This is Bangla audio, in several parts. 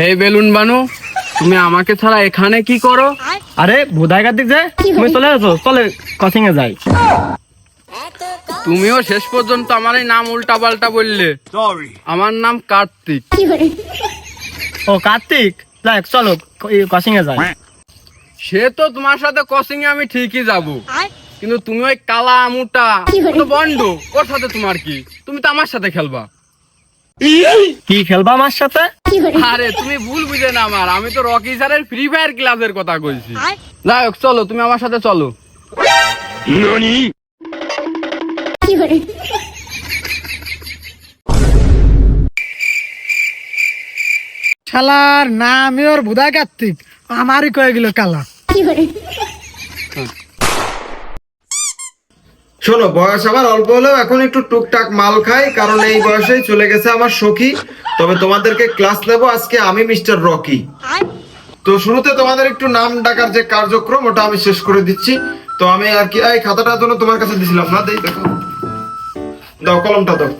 এই বেলুন বানু তুমি আমাকে ছাড়া এখানে কি করো? আরে বোধাই কার্তিক যে তুমি চলে আসো চলে কোচিং এ যাই। তুমিও শেষ পর্যন্ত আমার এই নাম উল্টা পাল্টা বললে আমার নাম কার্তিক। ও কার্তিক? যাক চলো কোচিং এ যাই। সে তো তোমার সাথে কসিং এ আমি ঠিকই যাব। কিন্তু তুমি ওই কালা মুটা তো বন্ড ওর সাথে তোমার কি? তুমি তো আমার সাথে খেলবা। কি খেলবা আমার সাথে? আরে তুমি ভুল বুঝে না আমার। আমি তো রকি স্যারের ফ্রি ফায়ার ক্লাসের কথা কইছি। যাই হোক চলো তুমি আমার সাথে চলো। শালার নামই ওর বুধা কার্তিক। আমারই কয়ে গেল কালা। শোনো, বয়স আমার অল্প হলেও এখন একটু টুকটাক মাল খাই, কারণ এই বয়সেই চলে গেছে আমার সখী। তবে তোমাদেরকে ক্লাস নেব, আজকে আমি মিস্টার রকি। তো শুরুতে তোমাদের একটু নাম ডাকার যে কার্যক্রম, ওটা আমি শেষ করে দিচ্ছি। তো আমি আর কি, এই খাতাটার জন্য তোমার কাছে দিছিলাম না, দেই, দেখো। দাও, কলমটা দাও।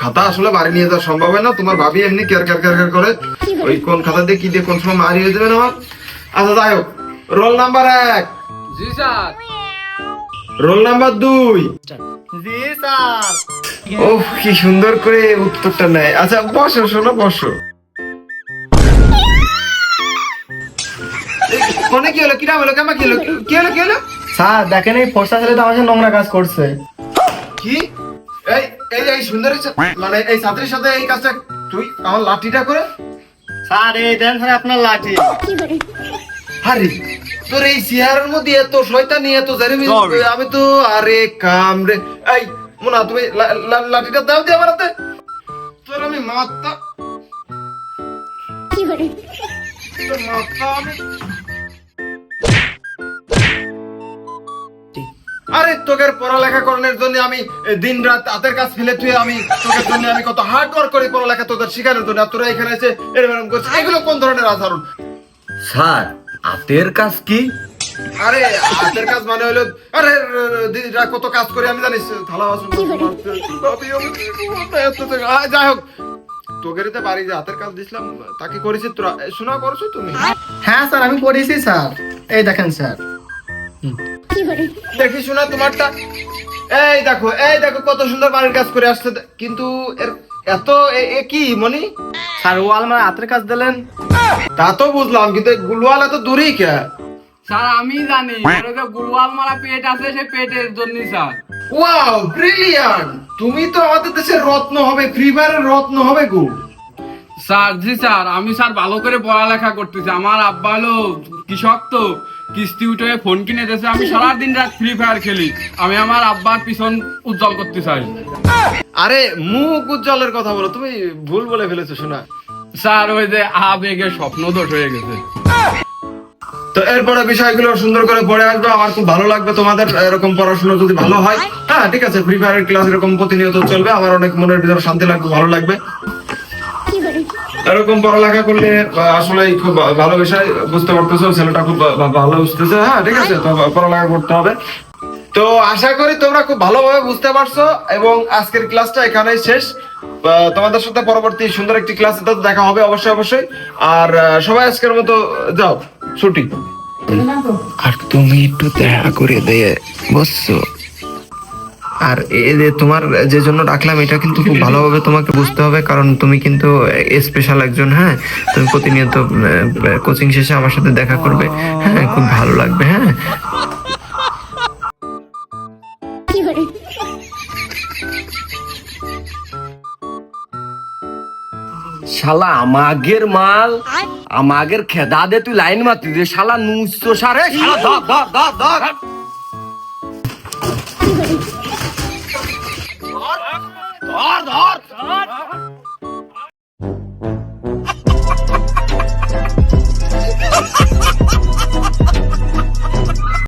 খাতা আসলে বাড়ি নিয়ে যাওয়া সম্ভব হয় না, তোমার ভাবি এমনি কেয়ার কেয়ার কেয়ার করে। ওই কোন খাতা দিয়ে কি দিয়ে কোন সময় মারি হয়ে যাবে না আচ্ছা যাই হোক, রোল নাম্বার এক। জি স্যার। রোল নাম্বার দুই। জি স্যার। ও কি সুন্দর করে উত্তরটা নেয়। আচ্ছা বসো শোনো বসো। ফোনে কি হলো? কিরা হলো? কেমন কি হলো? কি হলো কি হলো? স্যার দেখেন এই ফর্সা ছেলে তো আমার সাথে নোংরা কাজ করছে। কি? এই এই এই সুন্দরী মানে এই ছাত্রীর সাথে এই কাজটা তুই আমার লাঠিটা করে স্যার এই দেন স্যার আপনার লাঠি। হারি। তোর এই চেহারার মধ্যে এত শয়তানি এত জারিমি আমি তো আরে কাম রে। এই মোনা তুমি লাঠিটা দাও দিয়ে আমার হাতে। তোর আমি তোর আমি আরে তোকের পড়ালেখা করানোর জন্য আমি দিন রাত হাতের কাজ ফেলে তুই আমি তোকের জন্য আমি কত হার্ড ওয়ার্ক করি পড়ালেখা তোদের শেখানোর জন্য। আর তোরা এখানে এসে এরকম করছিস। এগুলো কোন ধরনের আচরণ? স্যার হাতের কাজ কি? আরে হাতের কাজ মানে হলো আরে দিদিরা কত কাজ করে আমি জানিস থালা বাসন যাই হোক বাড়ি যে হাতের কাজ দিছিলাম তাকে করেছিস তোরা? শোনা করছ তুমি? হ্যাঁ স্যার আমি পড়েছি স্যার। এই দেখেন স্যার। দেখি শোনা তোমারটা। এই দেখো এই দেখো কত সুন্দর বাড়ির কাজ করে আসছে। কিন্তু এর এত এ- কি মনি স্যার ও আমার হাতের কাজ দিলেন। তা তো বুঝলাম কিন্তু গুলওয়াল এত দূরেই কে? স্যার আমি জানি। ওর যে গুলওয়াল মারা পেট আছে সে পেটের জন্য স্যার। ওয়াও ব্রিলিয়ান্ট তুমি তো আমাদের দেশের রত্ন হবে ফ্রি ফায়ারের রত্ন হবে গো। স্যার জি স্যার আমি স্যার ভালো করে পড়ালেখা করতেছি। আমার আব্বা হলো কৃষক তো কিস্তি উঠে ফোন কিনে দিয়েছে আমি সারাদিন রাত ফ্রি ফায়ার খেলি। আমি আমার আব্বার পিছন উজ্জ্বল করতে চাই। আরে মুখ উজ্জ্বলের কথা বলো তুমি ভুল বলে ফেলেছো শোনা। স্যার ওই যে আবেগে স্বপ্ন দোষ হয়ে গেছে। তো এরপরে বিষয়গুলো সুন্দর করে পড়ে আসবে আমার খুব ভালো লাগবে তোমাদের এরকম পড়াশোনা যদি ভালো হয়। হ্যাঁ ঠিক আছে ফ্রি ফায়ারের ক্লাস এরকম প্রতিনিয়ত চলবে আমার অনেক মনের ভিতরে শান্তি লাগবে ভালো লাগবে। এরকম পড়ালেখা করলে আসলে খুব ভালো বিষয় বুঝতে পারতেছো ছেলেটা খুব ভালো বুঝতেছে হ্যাঁ ঠিক আছে তো পড়ালেখা করতে হবে। তো আশা করি তোমরা খুব ভালোভাবে বুঝতে পারছ এবং আজকের ক্লাসটা এখানেই শেষ। তোমাদের সাথে পরবর্তী সুন্দর একটি ক্লাসে তো দেখা হবে অবশ্যই অবশ্যই। আর সবাই আজকের মতো যাও ছুটি। আর তুমি একটু দেখা করে দিয়ে বসছো আর এ যে তোমার যে জন্য ডাকলাম এটা কিন্তু খুব ভালোভাবে তোমাকে বুঝতে হবে কারণ তুমি কিন্তু স্পেশাল একজন হ্যাঁ? তুমি প্রতিনিয়ত কোচিং শেষে আমার সাথে দেখা করবে হ্যাঁ? খুব ভালো লাগবে হ্যাঁ? শালা আমাগের মাল। আমাগের খেদা দে তুই লাইন মাতি দে শালা নুসো সারে। শালা ধ ধ ধ ধ ধর। ধর ধর।